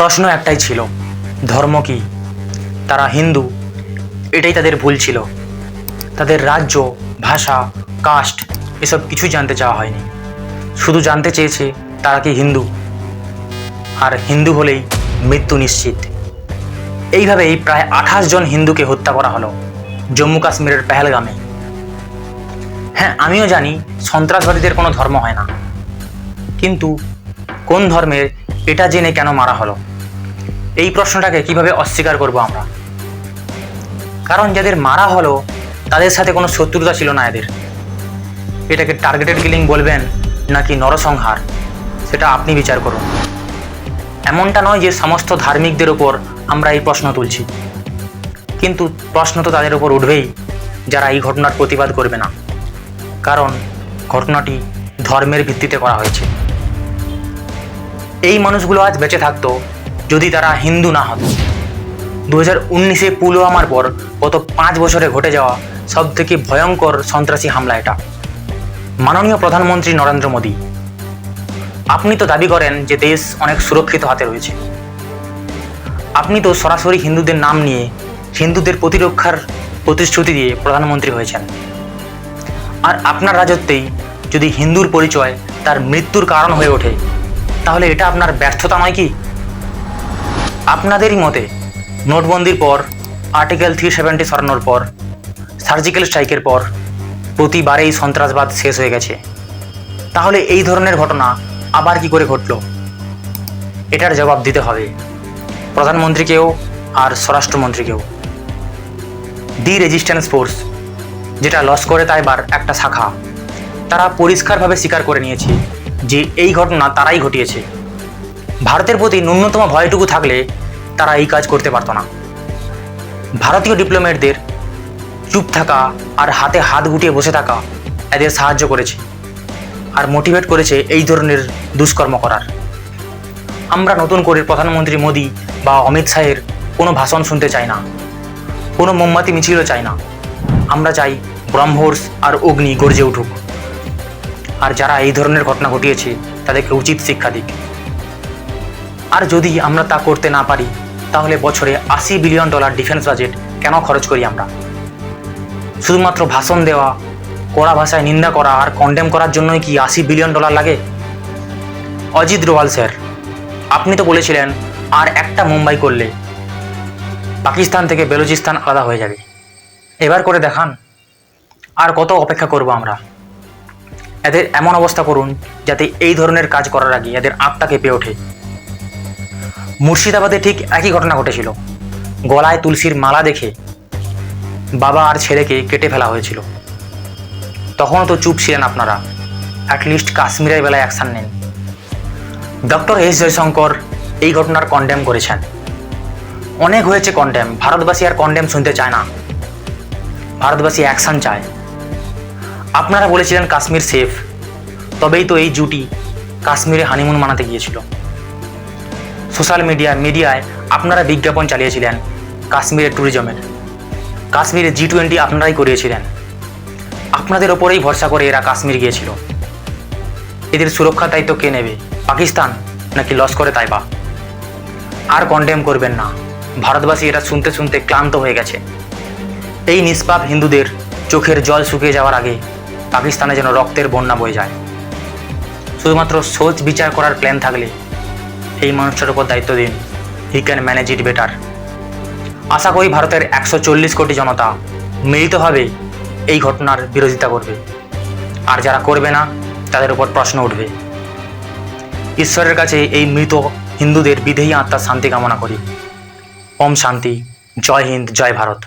প্রশ্ন একটাই ছিল, ধর্ম কি? তারা হিন্দু, এটাই তাদের ভুল ছিল। তাদের রাজ্য, ভাষা, কাস্ট এসব কিছু জানতে চাওয়া হয়নি। শুধু জানতে চেয়েছে তারা কি হিন্দু? আর হিন্দু হলেই মৃত্যু নিশ্চিত। এইভাবেই প্রায় আঠাশ জন হিন্দুকে হত্যা করা হলো জম্মু কাশ্মীরের পেহেলগামে। হ্যাঁ আমিও জানি সন্ত্রাসবাদীদের কোনো ধর্ম হয় না। কিন্তু কোন ধর্মের এটা জেনে কেন মারা হলো? এই প্রশ্নটাকে কীভাবে অস্বীকার করব আমরা? কারণ যাদের মারা হলো, তাদের সাথে কোনো শত্রুতা ছিল না এদের। এটাকে টার্গেটেড কিলিং বলবেন নাকি নরসংহার, সেটা আপনি বিচার করুন। এমনটা নয় যে সমস্ত ধার্মিকদের ওপর আমরা এই প্রশ্ন তুলছি। কিন্তু প্রশ্ন তো তাদের উপর উঠবেই, যারা এই ঘটনার প্রতিবাদ করবে না। কারণ ঘটনাটি ধর্মের ভিত্তিতে করা হয়েছে। এই মানুষগুলো আজ বেঁচে থাকতো, যদি তারা হিন্দু না হতো। দু হাজার উনিশে পুলওয়ামার পর গত পাঁচ বছরে ঘটে যাওয়া সব থেকে ভয়ঙ্কর সন্ত্রাসী হামলা এটা। মাননীয় প্রধানমন্ত্রী নরেন্দ্র মোদী, আপনি তো দাবি করেন যে দেশ অনেক সুরক্ষিত হাতে রয়েছে। আপনি তো সরাসরি হিন্দুদের নাম নিয়ে হিন্দুদের প্রতিরক্ষার প্রতিশ্রুতি দিয়ে প্রধানমন্ত্রী হয়েছেন। আর আপনার রাজত্বেই যদি হিন্দুর পরিচয় তার মৃত্যুর কারণ হয়ে ওঠে তাহলে এটা আপনার ব্যর্থতা নয় কি? আপনাদেরই মতে নোটবন্দির পর আর্টিকেল থ্রি সেভেন্টি সরানোর পর সার্জিক্যাল স্ট্রাইকের পর প্রতিবারেই সন্ত্রাসবাদ শেষ হয়ে গেছে। তাহলে এই ধরনের ঘটনা আবার কি করে ঘটলো? এটার জবাব দিতে হবে প্রধানমন্ত্রীকেও আর স্বরাষ্ট্রমন্ত্রীকেও। দি রেজিস্ট্যান্স ফোর্স যেটা লস্করে তাইবার একটা শাখা, তারা পরিষ্কারভাবে স্বীকার করে নিয়েছে যে এই ঘটনা তারাই ঘটিয়েছে। ভারতের প্রতি ন্যূনতম ভয়টুকু থাকলে তারা এই কাজ করতে পারতো না। ভারতীয় ডিপ্লোমেটদের চুপ থাকা আর হাতে হাত গুটিয়ে বসে থাকা এদের সাহায্য করেছে আর মোটিভেট করেছে এই ধরনের দুষ্কর্ম করার। আমরা নতুন করে প্রধানমন্ত্রী মোদী বা অমিত শাহের কোনো ভাষণ শুনতে চাই না, কোনো মোমবাতি মিছিলও চাই না। আমরা চাই ব্রহ্মোর্স আর অগ্নি গর্জে উঠুক। আর যারা এই ধরনের ঘটনা ঘটিয়েছে, তাদেরকে উচিত শিক্ষা দিক। আর যদি আমরা তা করতে না পারি, তাহলে বছরে আশি বিলিয়ন ডলার ডিফেন্স বাজেট কেন খরচ করি আমরা? শুধুমাত্র ভাষণ দেওয়া, কড়া ভাষায় নিন্দা করা আর কন্ডেম করার জন্যই কি আশি বিলিয়ন ডলার লাগে? অজিত ডোভাল স্যার, আপনি তো বলেছিলেন, আর একটা মুম্বাই করলে পাকিস্তান থেকে বেলুচিস্তান আলাদা হয়ে যাবে। এবার করে দেখান, আর কত অপেক্ষা করব আমরা? এদের এমন অবস্থা করুন যাতে এই ধরনের কাজ করার আগে এদের আত্মা কেঁপে ওঠে। মুর্শিদাবাদে ঠিক একই ঘটনা ঘটেছিল। গলায় তুলসীর মালা দেখে বাবা আর ছেলেকে কেটে ফেলা হয়েছিল। তখনও তো চুপ ছিলেন আপনারা। অ্যাটলিস্ট কাশ্মীরের বেলায় অ্যাকশান নেন। ডক্টর এস জয়শঙ্কর এই ঘটনার কন্ডেম করেছেন। অনেক হয়েছে কন্ডেম ভারতবাসী আর কন্ডেম শুনতে চায় না। ভারতবাসী অ্যাকশন চায়। আপনারা বলেছিলেন কাশ্মীর সেফ তবেই তো এই জুটি কাশ্মীরে হানিমুন মানাতে গিয়েছিল। সোশ্যাল মিডিয়া মিডিয়ায় আপনারা বিজ্ঞাপন চালিয়েছিলেন কাশ্মীরের ট্যুরিজমের কাশ্মীরে জি টোয়েন্টি আপনারাই করিয়েছিলেন। আপনাদের ওপরেই ভরসা করে এরা কাশ্মীর গিয়েছিল। এদের সুরক্ষার দায়িত্ব কে নেবে? পাকিস্তান নাকি লস লস্করে তাইবা? আর কন্ডেম করবেন না। ভারতবাসী এরা শুনতে শুনতে ক্লান্ত হয়ে গেছে। এই নিষ্পাপ হিন্দুদের চোখের জল শুকিয়ে যাওয়ার আগে পাকিস্তানে যেন রক্তের বন্যা বয়ে যায়। শুধুমাত্র সোচ বিচার করার প্ল্যান থাকলে এই মানুষটার উপর দায়িত্ব দিন। He can manage it better আশা করি ভারতের একশো চল্লিশ কোটি জনতা মিলিতভাবে এই ঘটনার বিরোধিতা করবে। আর যারা করবে না, তাদের উপর প্রশ্ন উঠবে। ঈশ্বরের কাছে এই মৃত হিন্দুদের বিধেয়ী আত্মার শান্তি কামনা করি। ওম শান্তি। জয় হিন্দ, জয় ভারত।